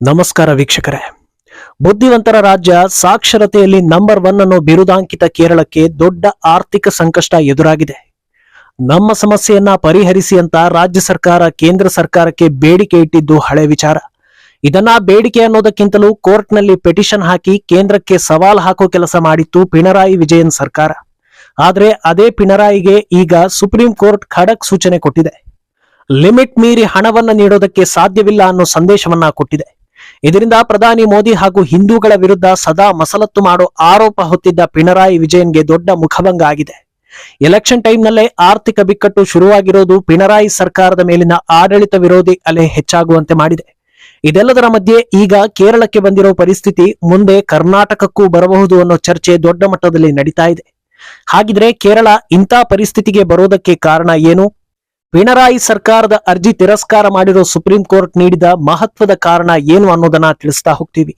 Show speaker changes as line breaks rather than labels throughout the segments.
ನಮಸ್ಕಾರ ವೀಕ್ಷಕರೇ. ಬುದ್ಧಿವಂತರ ರಾಜ್ಯ ಸಾಕ್ಷರತೆಯಲ್ಲಿ ನಂಬರ್ ಒನ್ ಅನ್ನೋ ಬಿರುದಾಂಕಿತ ಕೇರಳಕ್ಕೆ ದೊಡ್ಡ ಆರ್ಥಿಕ ಸಂಕಷ್ಟ ಎದುರಾಗಿದೆ. ನಮ್ಮ ಸಮಸ್ಯೆಯನ್ನ ಪರಿಹರಿಸಿ ಅಂತ ರಾಜ್ಯ ಸರ್ಕಾರ, ಕೇಂದ್ರ ಸರ್ಕಾರಕ್ಕೆ ಬೇಡಿಕೆ ಇಟ್ಟಿದ್ದು ಹಳೆ ವಿಚಾರ. ಇದನ್ನ ಬೇಡಿಕೆ ಅನ್ನೋದಕ್ಕಿಂತಲೂ ಕೋರ್ಟ್ನಲ್ಲಿ ಪೆಟಿಷನ್ ಹಾಕಿ ಕೇಂದ್ರಕ್ಕೆ ಸವಾಲ್ ಹಾಕೋ ಕೆಲಸ ಮಾಡಿತ್ತು ಪಿಣರಾಯಿ ವಿಜಯನ್ ಸರ್ಕಾರ. ಆದ್ರೆ ಅದೇ ಪಿಣರಾಯಿಗೆ ಈಗ ಸುಪ್ರೀಂ ಕೋರ್ಟ್ ಖಡಕ್ ಸೂಚನೆ ಕೊಟ್ಟಿದೆ. ಲಿಮಿಟ್ ಮೀರಿ ಹಣವನ್ನ ನೀಡೋದಕ್ಕೆ ಸಾಧ್ಯವಿಲ್ಲ ಅನ್ನೋ ಸಂದೇಶವನ್ನ ಕೊಟ್ಟಿದೆ. ಇದರಿಂದ ಪ್ರಧಾನಿ ಮೋದಿ ಹಾಗೂ ಹಿಂದೂಗಳ ವಿರುದ್ಧ ಸದಾ ಮಸಲತ್ತು ಮಾಡೋ ಆರೋಪ ಹೊತ್ತಿದ್ದ ಪಿಣರಾಯಿ ವಿಜಯನ್ಗೆ ದೊಡ್ಡ ಮುಖಭಂಗ ಆಗಿದೆ. ಎಲೆಕ್ಷನ್ ಟೈಮ್ನಲ್ಲೇ ಆರ್ಥಿಕ ಬಿಕ್ಕಟ್ಟು ಶುರುವಾಗಿರೋದು ಪಿಣರಾಯಿ ಸರ್ಕಾರದ ಮೇಲಿನ ಆಡಳಿತ ವಿರೋಧಿ ಅಲೆ ಹೆಚ್ಚಾಗುವಂತೆ ಮಾಡಿದೆ. ಇದೆಲ್ಲದರ ಮಧ್ಯೆ ಈಗ ಕೇರಳಕ್ಕೆ ಬಂದಿರೋ ಪರಿಸ್ಥಿತಿ ಮುಂದೆ ಕರ್ನಾಟಕಕ್ಕೂ ಬರಬಹುದು ಅನ್ನೋ ಚರ್ಚೆ ದೊಡ್ಡ ಮಟ್ಟದಲ್ಲಿ ನಡೀತಾ ಇದೆ. ಹಾಗಿದ್ರೆ ಕೇರಳ ಇಂಥ ಪರಿಸ್ಥಿತಿಗೆ ಬರೋದಕ್ಕೆ ಕಾರಣ ಏನು? ಪಿಣರಾಯಿ ಸರ್ಕಾರದ ಅರ್ಜಿ ತಿರಸ್ಕಾರ ಮಾಡಿರೋ ಸುಪ್ರೀಂ ಕೋರ್ಟ್ ನೀಡಿದ ಮಹತ್ವದ ಕಾರಣ ಏನು ಅನ್ನೋದನ್ನ ತಿಳಿಸ್ತಾ ಹೋಗ್ತೀವಿ.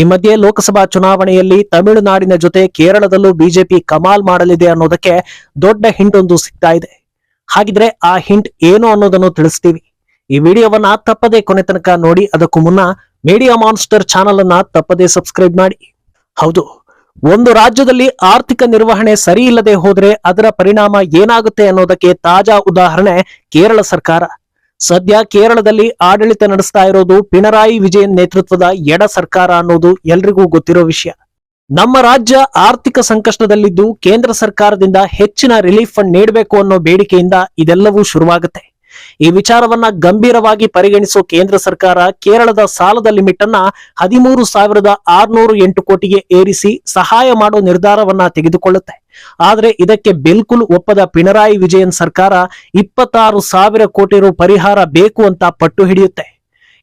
ಈ ಮಧ್ಯೆ ಲೋಕಸಭಾ ಚುನಾವಣೆಯಲ್ಲಿ ತಮಿಳುನಾಡಿನ ಜೊತೆ ಕೇರಳದಲ್ಲೂ ಬಿಜೆಪಿ ಕಮಾಲ್ ಮಾಡಲಿದೆ ಅನ್ನೋದಕ್ಕೆ ದೊಡ್ಡ ಹಿಂಟ್ ಒಂದು ಸಿಗ್ತಾ ಇದೆ. ಹಾಗಿದ್ರೆ ಆ ಹಿಂಟ್ ಏನು ಅನ್ನೋದನ್ನು ತಿಳಿಸ್ತೀವಿ. ಈ ವಿಡಿಯೋವನ್ನ ತಪ್ಪದೆ ಕೊನೆ ತನಕ ನೋಡಿ, ಅದಕ್ಕೂ ಮುನ್ನ ಮೀಡಿಯಾ ಮಾನ್ಸ್ಟರ್ ಚಾನಲ್ ಅನ್ನ ತಪ್ಪದೆ ಸಬ್ಸ್ಕ್ರೈಬ್ ಮಾಡಿ. ಹೌದು ಒಂದು ರಾಜ್ಯದಲ್ಲಿ ಆರ್ಥಿಕ ನಿರ್ವಹಣೆ ಸರಿ ಇಲ್ಲದೆ ಹೋದರೆ ಅದರ ಪರಿಣಾಮ ಏನಾಗುತ್ತೆ ಅನ್ನೋದಕ್ಕೆ ತಾಜಾ ಉದಾಹರಣೆ ಕೇರಳ ಸರ್ಕಾರ. ಸದ್ಯ ಕೇರಳದಲ್ಲಿ ಆಡಳಿತ ನಡೆಸ್ತಾ ಇರೋದು ಪಿಣರಾಯಿ ವಿಜಯನ್ ನೇತೃತ್ವದ ಎಡ ಸರ್ಕಾರ ಅನ್ನೋದು ಎಲ್ರಿಗೂ ಗೊತ್ತಿರೋ ವಿಷಯ. ನಮ್ಮ ರಾಜ್ಯ ಆರ್ಥಿಕ ಸಂಕಷ್ಟದಲ್ಲಿದ್ದು ಕೇಂದ್ರ ಸರ್ಕಾರದಿಂದ ಹೆಚ್ಚಿನ ರಿಲೀಫ್ ಫಂಡ್ ನೀಡಬೇಕು ಅನ್ನೋ ಬೇಡಿಕೆಯಿಂದ ಇದೆಲ್ಲವೂ ಶುರುವಾಗುತ್ತೆ. ಈ ವಿಚಾರವನ್ನ ಗಂಭೀರವಾಗಿ ಪರಿಗಣಿಸುವ ಕೇಂದ್ರ ಸರ್ಕಾರ ಕೇರಳದ ಸಾಲದ ಲಿಮಿಟ್ ಅನ್ನ ಹದಿಮೂರು ಸಾವಿರದ ಆರ್ನೂರು ಎಂಟು ಕೋಟಿಗೆ ಏರಿಸಿ ಸಹಾಯ ಮಾಡೋ ನಿರ್ಧಾರವನ್ನ ತೆಗೆದುಕೊಳ್ಳುತ್ತೆ. ಆದ್ರೆ ಇದಕ್ಕೆ ಬಿಲ್ಕುಲ್ ಒಪ್ಪದ ಪಿಣರಾಯಿ ವಿಜಯನ್ ಸರ್ಕಾರ ಇಪ್ಪತ್ತಾರು ಸಾವಿರ ಕೋಟಿ ರು ಪರಿಹಾರ ಬೇಕು ಅಂತ ಪಟ್ಟು ಹಿಡಿಯುತ್ತೆ.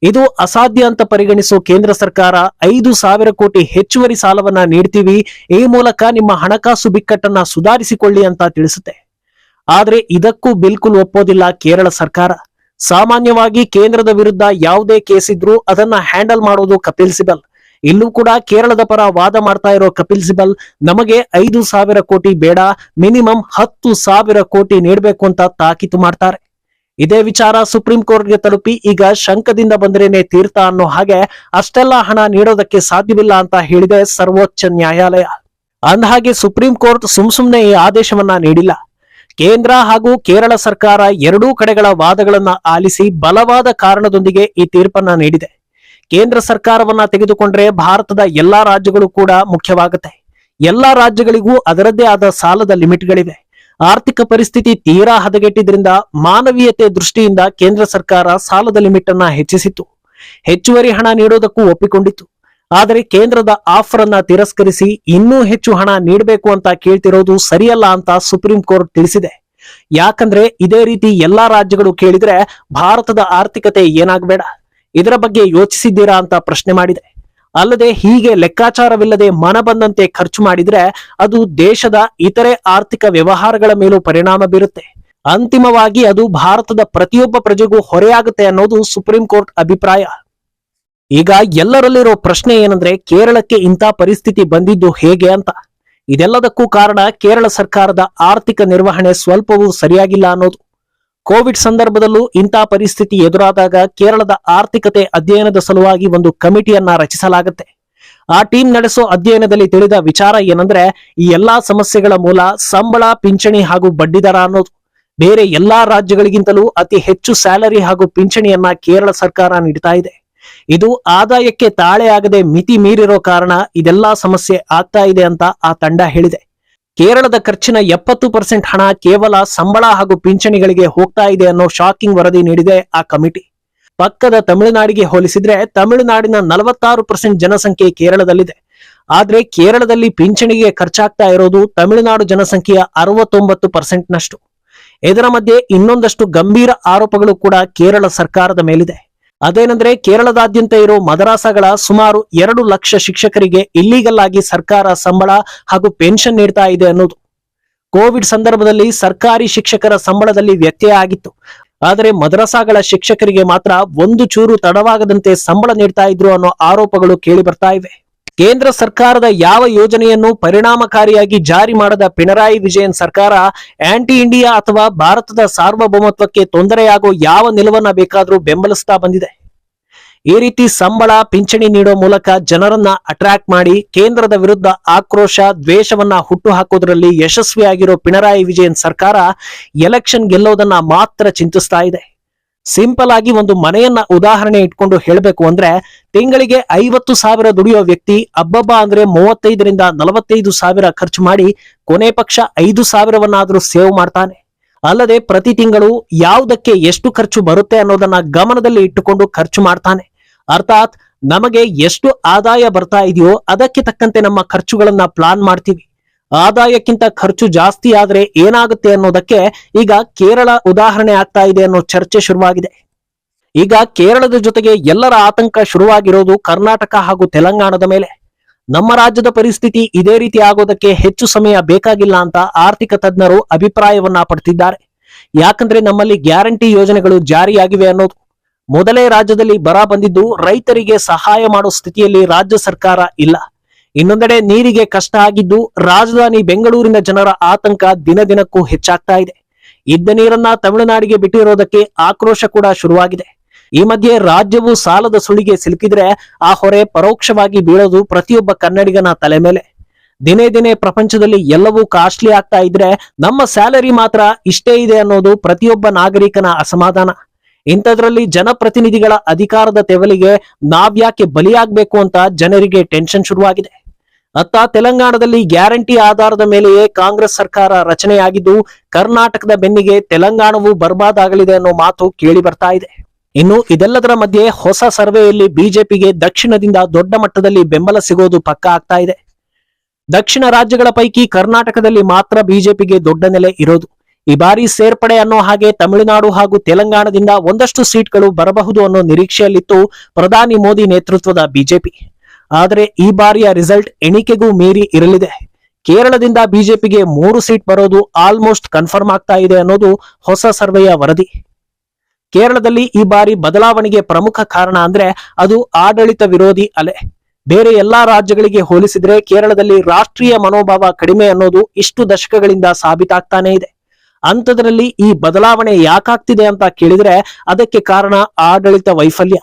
ಇದು ಅಸಾಧ್ಯ ಅಂತ ಪರಿಗಣಿಸುವ ಕೇಂದ್ರ ಸರ್ಕಾರ ಐದು ಸಾವಿರ ಕೋಟಿ ಹೆಚ್ಚುವರಿ ಸಾಲವನ್ನ ನೀಡ್ತೀವಿ, ಈ ಮೂಲಕ ನಿಮ್ಮ ಹಣಕಾಸು ಬಿಕ್ಕಟ್ಟನ್ನ ಸುಧಾರಿಸಿಕೊಳ್ಳಿ ಅಂತ ತಿಳಿಸುತ್ತೆ. ಆದ್ರೆ ಇದಕ್ಕೂ ಬಿಲ್ಕುಲ್ ಒಪ್ಪೋದಿಲ್ಲ ಕೇರಳ ಸರ್ಕಾರ. ಸಾಮಾನ್ಯವಾಗಿ ಕೇಂದ್ರದ ವಿರುದ್ಧ ಯಾವುದೇ ಕೇಸ್ ಇದ್ರೂ ಅದನ್ನ ಹ್ಯಾಂಡಲ್ ಮಾಡೋದು ಕಪಿಲ್ ಸಿಬಲ್. ಇಲ್ಲೂ ಕೂಡ ಕೇರಳದ ಪರ ವಾದ ಮಾಡ್ತಾ ಇರೋ ಕಪಿಲ್ ಸಿಬಲ್ ನಮಗೆ ಐದು ಸಾವಿರ ಕೋಟಿ ಬೇಡ, ಮಿನಿಮಮ್ ಹತ್ತು ಸಾವಿರ ಕೋಟಿ ನೀಡಬೇಕು ಅಂತ ತಾಕೀತು ಮಾಡ್ತಾರೆ. ಇದೇ ವಿಚಾರ ಸುಪ್ರೀಂ ಕೋರ್ಟ್ಗೆ ತಲುಪಿ ಈಗ ಶಂಕದಿಂದ ಬಂದ್ರೇನೆ ತೀರ್ಥ ಅನ್ನೋ ಹಾಗೆ ಅಷ್ಟೆಲ್ಲ ಹಣ ನೀಡೋದಕ್ಕೆ ಸಾಧ್ಯವಿಲ್ಲ ಅಂತ ಹೇಳಿದೆ ಸರ್ವೋಚ್ಚ ನ್ಯಾಯಾಲಯ. ಅಂದಹಾಗೆ ಸುಪ್ರೀಂ ಕೋರ್ಟ್ ಸುಮ್ ಸುಮ್ನೆ ಈ ಆದೇಶವನ್ನ ನೀಡಿಲ್ಲ. ಕೇಂದ್ರ ಹಾಗೂ ಕೇರಳ ಸರ್ಕಾರ ಎರಡೂ ಕಡೆಗಳ ವಾದಗಳನ್ನು ಆಲಿಸಿ ಬಲವಾದ ಕಾರಣದೊಂದಿಗೆ ಈ ತೀರ್ಪನ್ನ ನೀಡಿದೆ. ಕೇಂದ್ರ ಸರ್ಕಾರವನ್ನ ತೆಗೆದುಕೊಂಡ್ರೆ ಭಾರತದ ಎಲ್ಲಾ ರಾಜ್ಯಗಳು ಕೂಡ ಮುಖ್ಯವಾಗುತ್ತೆ. ಎಲ್ಲಾ ರಾಜ್ಯಗಳಿಗೂ ಅದರದ್ದೇ ಆದ ಸಾಲದ ಲಿಮಿಟ್ಗಳಿವೆ. ಆರ್ಥಿಕ ಪರಿಸ್ಥಿತಿ ತೀರಾ ಹದಗೆಟ್ಟಿದ್ರಿಂದ ಮಾನವೀಯತೆ ದೃಷ್ಟಿಯಿಂದ ಕೇಂದ್ರ ಸರ್ಕಾರ ಸಾಲದ ಲಿಮಿಟ್ ಅನ್ನ ಹೆಚ್ಚಿಸಿತ್ತು. ಹೆಚ್ಚುವರಿ ಹಣ ನೀಡೋದಕ್ಕೂ ಒಪ್ಪಿಕೊಂಡಿತ್ತು. ಆದರೆ ಕೇಂದ್ರದ ಆಫರ್ ಅನ್ನ ತಿರಸ್ಕರಿಸಿ ಇನ್ನೂ ಹೆಚ್ಚು ಹಣ ನೀಡಬೇಕು ಅಂತ ಕೇಳ್ತಿರೋದು ಸರಿಯಲ್ಲ ಅಂತ ಸುಪ್ರೀಂ ಕೋರ್ಟ್ ತಿಳಿಸಿದೆ. ಯಾಕಂದ್ರೆ ಇದೇ ರೀತಿ ಎಲ್ಲಾ ರಾಜ್ಯಗಳು ಕೇಳಿದ್ರೆ ಭಾರತದ ಆರ್ಥಿಕತೆ ಏನಾಗಬೇಡ. ಇದರ ಬಗ್ಗೆ ಯೋಚಿಸಿದ್ದೀರಾ ಅಂತ ಪ್ರಶ್ನೆ ಮಾಡಿದೆ. ಅಲ್ಲದೆ ಹೀಗೆ ಲೆಕ್ಕಾಚಾರವಿಲ್ಲದೆ ಮನ ಬಂದಂತೆ ಖರ್ಚು ಮಾಡಿದ್ರೆ ಅದು ದೇಶದ ಇತರೆ ಆರ್ಥಿಕ ವ್ಯವಹಾರಗಳ ಮೇಲೂ ಪರಿಣಾಮ ಬೀರುತ್ತೆ. ಅಂತಿಮವಾಗಿ ಅದು ಭಾರತದ ಪ್ರತಿಯೊಬ್ಬ ಪ್ರಜೆಗೂ ಹೊರೆಯಾಗುತ್ತೆ ಅನ್ನೋದು ಸುಪ್ರೀಂ ಕೋರ್ಟ್ ಅಭಿಪ್ರಾಯ. ಈಗ ಎಲ್ಲರಲ್ಲಿರೋ ಪ್ರಶ್ನೆ ಏನಂದ್ರೆ, ಕೇರಳಕ್ಕೆ ಇಂಥ ಪರಿಸ್ಥಿತಿ ಬಂದಿದ್ದು ಹೇಗೆ ಅಂತ. ಇದೆಲ್ಲದಕ್ಕೂ ಕಾರಣ ಕೇರಳ ಸರ್ಕಾರದ ಆರ್ಥಿಕ ನಿರ್ವಹಣೆ ಸ್ವಲ್ಪವೂ ಸರಿಯಾಗಿಲ್ಲ ಅನ್ನೋದು. ಕೋವಿಡ್ ಸಂದರ್ಭದಲ್ಲೂ ಇಂಥ ಪರಿಸ್ಥಿತಿ ಎದುರಾದಾಗ ಕೇರಳದ ಆರ್ಥಿಕತೆ ಅಧ್ಯಯನದ ಸಲುವಾಗಿ ಒಂದು ಕಮಿಟಿಯನ್ನ ರಚಿಸಲಾಗುತ್ತೆ. ಆ ಟೀಮ್ ನಡೆಸೋ ಅಧ್ಯಯನದಲ್ಲಿ ತಿಳಿದ ವಿಚಾರ ಏನಂದ್ರೆ, ಈ ಎಲ್ಲಾ ಸಮಸ್ಯೆಗಳ ಮೂಲ ಸಂಬಳ, ಪಿಂಚಣಿ ಹಾಗೂ ಬಡ್ಡಿದರ ಅನ್ನೋದು. ಬೇರೆ ಎಲ್ಲಾ ರಾಜ್ಯಗಳಿಗಿಂತಲೂ ಅತಿ ಹೆಚ್ಚು ಸ್ಯಾಲರಿ ಹಾಗೂ ಪಿಂಚಣಿಯನ್ನ ಕೇರಳ ಸರ್ಕಾರ ನೀಡ್ತಾ ಇದೆ. ಇದು ಆದಾಯಕ್ಕೆ ತಾಳೆಯಾಗದೆ ಮಿತಿ ಮೀರಿರೋ ಕಾರಣ ಇದೆಲ್ಲಾ ಸಮಸ್ಯೆ ಆಗ್ತಾ ಇದೆ ಅಂತ ಆ ತಂಡ ಹೇಳಿದೆ. ಕೇರಳದ ಖರ್ಚಿನ ಎಪ್ಪತ್ತು ಪರ್ಸೆಂಟ್ ಹಣ ಕೇವಲ ಸಂಬಳ ಹಾಗೂ ಪಿಂಚಣಿಗಳಿಗೆ ಹೋಗ್ತಾ ಇದೆ ಅನ್ನೋ ಶಾಕಿಂಗ್ ವರದಿ ನೀಡಿದೆ ಆ ಕಮಿಟಿ. ಪಕ್ಕದ ತಮಿಳುನಾಡಿಗೆ ಹೋಲಿಸಿದ್ರೆ ತಮಿಳುನಾಡಿನ ನಲವತ್ತಾರು ಪರ್ಸೆಂಟ್ ಜನಸಂಖ್ಯೆ ಕೇರಳದಲ್ಲಿದೆ. ಆದ್ರೆ ಕೇರಳದಲ್ಲಿ ಪಿಂಚಣಿಗೆ ಖರ್ಚಾಗ್ತಾ ಇರೋದು ತಮಿಳುನಾಡು ಜನಸಂಖ್ಯೆಯ ಅರವತ್ತೊಂಬತ್ತು ಪರ್ಸೆಂಟ್ ನಷ್ಟು ಇದರ ಮಧ್ಯೆ ಇನ್ನೊಂದಷ್ಟು ಗಂಭೀರ ಆರೋಪಗಳು ಕೂಡ ಕೇರಳ ಸರ್ಕಾರದ ಮೇಲಿದೆ. ಅದೇನೆಂದ್ರೆ ಕೇರಳದಾದ್ಯಂತ ಇರೋ ಮದರಾಸಗಳ ಸುಮಾರು ಎರಡು ಲಕ್ಷ ಶಿಕ್ಷಕರಿಗೆ ಇಲ್ಲಿಗಲ್ ಆಗಿ ಸರ್ಕಾರ ಸಂಬಳ ಹಾಗೂ ಪೆನ್ಷನ್ ನೀಡ್ತಾ ಇದೆ ಅನ್ನೋದು. ಕೋವಿಡ್ ಸಂದರ್ಭದಲ್ಲಿ ಸರ್ಕಾರಿ ಶಿಕ್ಷಕರ ಸಂಬಳದಲ್ಲಿ ವ್ಯತ್ಯಯ ಆಗಿತ್ತು. ಆದರೆ ಮದ್ರಾಸಾಗಳ ಶಿಕ್ಷಕರಿಗೆ ಮಾತ್ರ ಒಂದು ಚೂರು ತಡವಾಗದಂತೆ ಸಂಬಳ ನೀಡ್ತಾ ಇದ್ರು ಅನ್ನೋ ಆರೋಪಗಳು ಕೇಳಿ ಬರ್ತಾ ಇವೆ. ಕೇಂದ್ರ ಸರ್ಕಾರದ ಯಾವ ಯೋಜನೆಯನ್ನು ಪರಿಣಾಮಕಾರಿಯಾಗಿ ಜಾರಿ ಮಾಡದ ಪಿಣರಾಯಿ ವಿಜಯನ್ ಸರ್ಕಾರ ಆಂಟಿ ಇಂಡಿಯಾ ಅಥವಾ ಭಾರತದ ಸಾರ್ವಭೌಮತ್ವಕ್ಕೆ ತೊಂದರೆಯಾಗೋ ಯಾವ ನಿಲುವನ್ನ ಬೇಕಾದರೂ ಬೆಂಬಲಿಸ್ತಾ ಬಂದಿದೆ? ಈ ರೀತಿ ಸಂಬಳ, ಪಿಂಚಣಿ ನೀಡೋ ಮೂಲಕ ಜನರನ್ನ ಅಟ್ರಾಕ್ಟ್ ಮಾಡಿ ಕೇಂದ್ರದ ವಿರುದ್ಧ ಆಕ್ರೋಶ, ದ್ವೇಷವನ್ನ ಹುಟ್ಟು ಹಾಕೋದ್ರಲ್ಲಿ ಯಶಸ್ವಿಯಾಗಿರೋ ಪಿಣರಾಯಿ ವಿಜಯನ್ ಸರ್ಕಾರ ಎಲೆಕ್ಷನ್ ಗೆಲ್ಲೋದನ್ನ ಮಾತ್ರ ಚಿಂತಿಸ್ತಾ ಇದೆ. ಸಿಂಪಲ್ ಆಗಿ ಒಂದು ಮನೆಯನ್ನ ಉದಾಹರಣೆ ಇಟ್ಕೊಂಡು ಹೇಳಬೇಕು ಅಂದ್ರೆ ತಿಂಗಳಿಗೆ ಐವತ್ತು ಸಾವಿರ ದುಡಿಯೋ ವ್ಯಕ್ತಿ ಅಬ್ಬಬ್ಬ ಅಂದ್ರೆ ಮೂವತ್ತೈದರಿಂದ ನಲವತ್ತೈದು ಸಾವಿರ ಖರ್ಚು ಮಾಡಿ ಕೊನೆ ಪಕ್ಷ ಐದು ಸಾವಿರವನ್ನಾದ್ರೂ ಸೇವ್ ಮಾಡ್ತಾನೆ. ಅಲ್ಲದೆ ಪ್ರತಿ ತಿಂಗಳು ಯಾವುದಕ್ಕೆ ಎಷ್ಟು ಖರ್ಚು ಬರುತ್ತೆ ಅನ್ನೋದನ್ನ ಗಮನದಲ್ಲಿ ಇಟ್ಟುಕೊಂಡು ಖರ್ಚು ಮಾಡ್ತಾನೆ. ಅರ್ಥಾತ್ ನಮಗೆ ಎಷ್ಟು ಆದಾಯ ಬರ್ತಾ ಇದೆಯೋ ಅದಕ್ಕೆ ತಕ್ಕಂತೆ ನಮ್ಮ ಖರ್ಚುಗಳನ್ನ ಪ್ಲಾನ್ ಮಾಡ್ತೀವಿ. ಆದಾಯಕ್ಕಿಂತ ಖರ್ಚು ಜಾಸ್ತಿ ಆದ್ರೆ ಏನಾಗುತ್ತೆ ಅನ್ನೋದಕ್ಕೆ ಈಗ ಕೇರಳ ಉದಾಹರಣೆ ಆಗ್ತಾ ಇದೆ ಅನ್ನೋ ಚರ್ಚೆ ಶುರುವಾಗಿದೆ. ಈಗ ಕೇರಳದ ಜೊತೆಗೆ ಎಲ್ಲರ ಆತಂಕ ಶುರುವಾಗಿರೋದು ಕರ್ನಾಟಕ ಹಾಗೂ ತೆಲಂಗಾಣದ ಮೇಲೆ. ನಮ್ಮ ರಾಜ್ಯದ ಪರಿಸ್ಥಿತಿ ಇದೇ ರೀತಿ ಆಗೋದಕ್ಕೆ ಹೆಚ್ಚು ಸಮಯ ಬೇಕಾಗಿಲ್ಲ ಅಂತ ಆರ್ಥಿಕ ತಜ್ಞರು ಅಭಿಪ್ರಾಯವನ್ನ ಪಡ್ತಿದ್ದಾರೆ. ಯಾಕಂದ್ರೆ ನಮ್ಮಲ್ಲಿ ಗ್ಯಾರಂಟಿ ಯೋಜನೆಗಳು ಜಾರಿಯಾಗಿವೆ ಅನ್ನೋದು. ಮೊದಲೇ ರಾಜ್ಯದಲ್ಲಿ ಬರ ಬಂದಿದ್ದು ರೈತರಿಗೆ ಸಹಾಯ ಮಾಡೋ ಸ್ಥಿತಿಯಲ್ಲಿ ರಾಜ್ಯ ಸರ್ಕಾರ ಇಲ್ಲ. ಇನ್ನೊಂದೆಡೆ ನೀರಿಗೆ ಕಷ್ಟ ಆಗಿದ್ದು ರಾಜಧಾನಿ ಬೆಂಗಳೂರಿನ ಜನರ ಆತಂಕ ದಿನ ದಿನಕ್ಕೂ ಹೆಚ್ಚಾಗ್ತಾ ಇದೆ. ಇದ್ದ ನೀರನ್ನ ತಮಿಳುನಾಡಿಗೆ ಬಿಟ್ಟಿರೋದಕ್ಕೆ ಆಕ್ರೋಶ ಕೂಡ ಶುರುವಾಗಿದೆ. ಈ ಮಧ್ಯೆ ರಾಜ್ಯವು ಸಾಲದ ಸುಳಿಗೆ ಸಿಲುಕಿದ್ರೆ ಆ ಹೊರೆ ಪರೋಕ್ಷವಾಗಿ ಬೀಳೋದು ಪ್ರತಿಯೊಬ್ಬ ಕನ್ನಡಿಗನ ತಲೆ ಮೇಲೆ. ದಿನೇ ದಿನೇ ಪ್ರಪಂಚದಲ್ಲಿ ಎಲ್ಲವೂ ಕಾಸ್ಟ್ಲಿ ಆಗ್ತಾ ಇದ್ರೆ ನಮ್ಮ ಸ್ಯಾಲರಿ ಮಾತ್ರ ಇಷ್ಟೇ ಇದೆ ಅನ್ನೋದು ಪ್ರತಿಯೊಬ್ಬ ನಾಗರಿಕನ ಅಸಮಾಧಾನ. ಇಂಥದ್ರಲ್ಲಿ ಜನಪ್ರತಿನಿಧಿಗಳ ಅಧಿಕಾರದ ತೆವಲಿಗೆ ನಾವ್ಯಾಕೆ ಬಲಿಯಾಗಬೇಕು ಅಂತ ಜನರಿಗೆ ಟೆನ್ಷನ್ ಶುರುವಾಗಿದೆ. ಅತ್ತ ತೆಲಂಗಾಣದಲ್ಲಿ ಗ್ಯಾರಂಟಿ ಆಧಾರದ ಮೇಲೆಯೇ ಕಾಂಗ್ರೆಸ್ ಸರ್ಕಾರ ರಚನೆಯಾಗಿದ್ದು, ಕರ್ನಾಟಕದ ಬೆನ್ನಿಗೆ ತೆಲಂಗಾಣವು ಬರ್ಬಾದಾಗಲಿದೆ ಅನ್ನೋ ಮಾತು ಕೇಳಿ ಬರ್ತಾ ಇದೆ. ಇನ್ನು ಇದೆಲ್ಲದರ ಮಧ್ಯೆ ಹೊಸ ಸರ್ವೆಯಲ್ಲಿ ಬಿಜೆಪಿಗೆ ದಕ್ಷಿಣದಿಂದ ದೊಡ್ಡ ಮಟ್ಟದಲ್ಲಿ ಬೆಂಬಲ ಸಿಗೋದು ಪಕ್ಕಾ ಆಗ್ತಾ ಇದೆ. ದಕ್ಷಿಣ ರಾಜ್ಯಗಳ ಪೈಕಿ ಕರ್ನಾಟಕದಲ್ಲಿ ಮಾತ್ರ ಬಿಜೆಪಿಗೆ ದೊಡ್ಡ ನೆಲೆ ಇರೋದು. ಈ ಬಾರಿ ಸೇರ್ಪಡೆ ಅನ್ನೋ ಹಾಗೆ ತಮಿಳುನಾಡು ಹಾಗೂ ತೆಲಂಗಾಣದಿಂದ ಒಂದಷ್ಟು ಸೀಟ್ಗಳು ಬರಬಹುದು ಅನ್ನೋ ನಿರೀಕ್ಷೆಯಲ್ಲಿತ್ತು ಪ್ರಧಾನಿ ಮೋದಿ ನೇತೃತ್ವದ ಬಿಜೆಪಿ. ಆದರೆ ಈ ಬಾರಿಯ ರಿಸಲ್ಟ್ ಎಣಿಕೆಗೂ ಮೀರಿ ಇರಲಿದೆ. ಕೇರಳದಿಂದ ಬಿಜೆಪಿಗೆ ಮೂರು ಸೀಟ್ ಬರೋದು ಆಲ್ಮೋಸ್ಟ್ ಕನ್ಫರ್ಮ್ ಆಗ್ತಾ ಇದೆ ಅನ್ನೋದು ಹೊಸ ಸರ್ವೆಯ ವರದಿ. ಕೇರಳದಲ್ಲಿ ಈ ಬಾರಿ ಬದಲಾವಣೆಗೆ ಪ್ರಮುಖ ಕಾರಣ ಅಂದ್ರೆ ಅದು ಆಡಳಿತ ವಿರೋಧಿ ಅಲೆ. ಬೇರೆ ಎಲ್ಲಾ ರಾಜ್ಯಗಳಿಗೆ ಹೋಲಿಸಿದ್ರೆ ಕೇರಳದಲ್ಲಿ ರಾಷ್ಟ್ರೀಯ ಮನೋಭಾವ ಕಡಿಮೆ ಅನ್ನೋದು ಇಷ್ಟು ದಶಕಗಳಿಂದ ಸಾಬೀತಾಗ್ತಾನೇ ಇದೆ. ಅಂಥದ್ರಲ್ಲಿ ಈ ಬದಲಾವಣೆ ಯಾಕಾಗ್ತಿದೆ ಅಂತ ಕೇಳಿದ್ರೆ ಅದಕ್ಕೆ ಕಾರಣ ಆಡಳಿತ ವೈಫಲ್ಯ.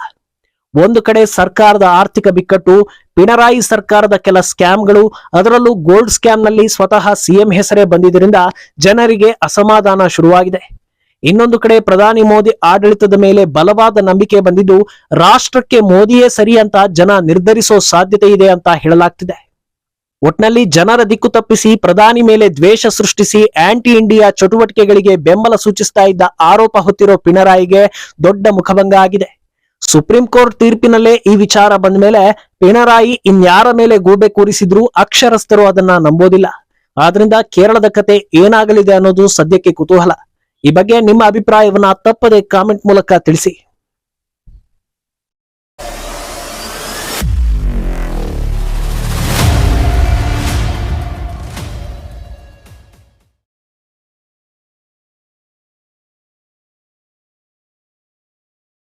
ಒಂದು ಕಡೆ ಸರ್ಕಾರದ ಆರ್ಥಿಕ ಬಿಕ್ಕಟ್ಟು, ಪಿಣರಾಯಿ ಸರ್ಕಾರದ ಕೆಲ ಸ್ಕ್ಯಾಮ್ಗಳು, ಅದರಲ್ಲೂ ಗೋಲ್ಡ್ ಸ್ಕ್ಯಾಮ್ನಲ್ಲಿ ಸ್ವತಃ ಸಿಎಂ ಹೆಸರೇ ಬಂದಿದ್ದರಿಂದ ಜನರಿಗೆ ಅಸಮಾಧಾನ ಶುರುವಾಗಿದೆ. ಇನ್ನೊಂದು ಕಡೆ ಪ್ರಧಾನಿ ಮೋದಿ ಆಡಳಿತದ ಮೇಲೆ ಬಲವಾದ ನಂಬಿಕೆ ಬಂದಿದ್ದು, ರಾಷ್ಟ್ರಕ್ಕೆ ಮೋದಿಯೇ ಸರಿ ಅಂತ ಜನ ನಿರ್ಧರಿಸೋ ಸಾಧ್ಯತೆ ಇದೆ ಅಂತ ಹೇಳಲಾಗ್ತಿದೆ. ಒಟ್ನಲ್ಲಿ ಜನರ ದಿಕ್ಕು ತಪ್ಪಿಸಿ, ಪ್ರಧಾನಿ ಮೇಲೆ ದ್ವೇಷ ಸೃಷ್ಟಿಸಿ ಆಂಟಿ ಇಂಡಿಯಾ ಚಟುವಟಿಕೆಗಳಿಗೆ ಬೆಂಬಲ ಸೂಚಿಸ್ತಾ ಇದ್ದ ಆರೋಪ ಹೊತ್ತಿರೋ ಪಿಣರಾಯಿಗೆ ದೊಡ್ಡ ಮುಖಭಂಗ ಆಗಿದೆ. ಸುಪ್ರೀಂ ಕೋರ್ಟ್ ತೀರ್ಪಿನಲ್ಲೇ ಈ ವಿಚಾರ ಬಂದ ಮೇಲೆ ಪಿಣರಾಯಿ ಇನ್ಯಾರ ಮೇಲೆ ಗೂಬೆ ಕೂರಿಸಿದ್ರೂ ಅಕ್ಷರಸ್ಥರು ಅದನ್ನ ನಂಬೋದಿಲ್ಲ. ಆದ್ರಿಂದ ಕೇರಳದ ಕತೆ ಏನಾಗಲಿದೆ ಅನ್ನೋದು ಸದ್ಯಕ್ಕೆ ಕುತೂಹಲ. ಈ ಬಗ್ಗೆ ನಿಮ್ಮ ಅಭಿಪ್ರಾಯವನ್ನ ತಪ್ಪದೆ ಕಾಮೆಂಟ್ ಮೂಲಕ ತಿಳಿಸಿ.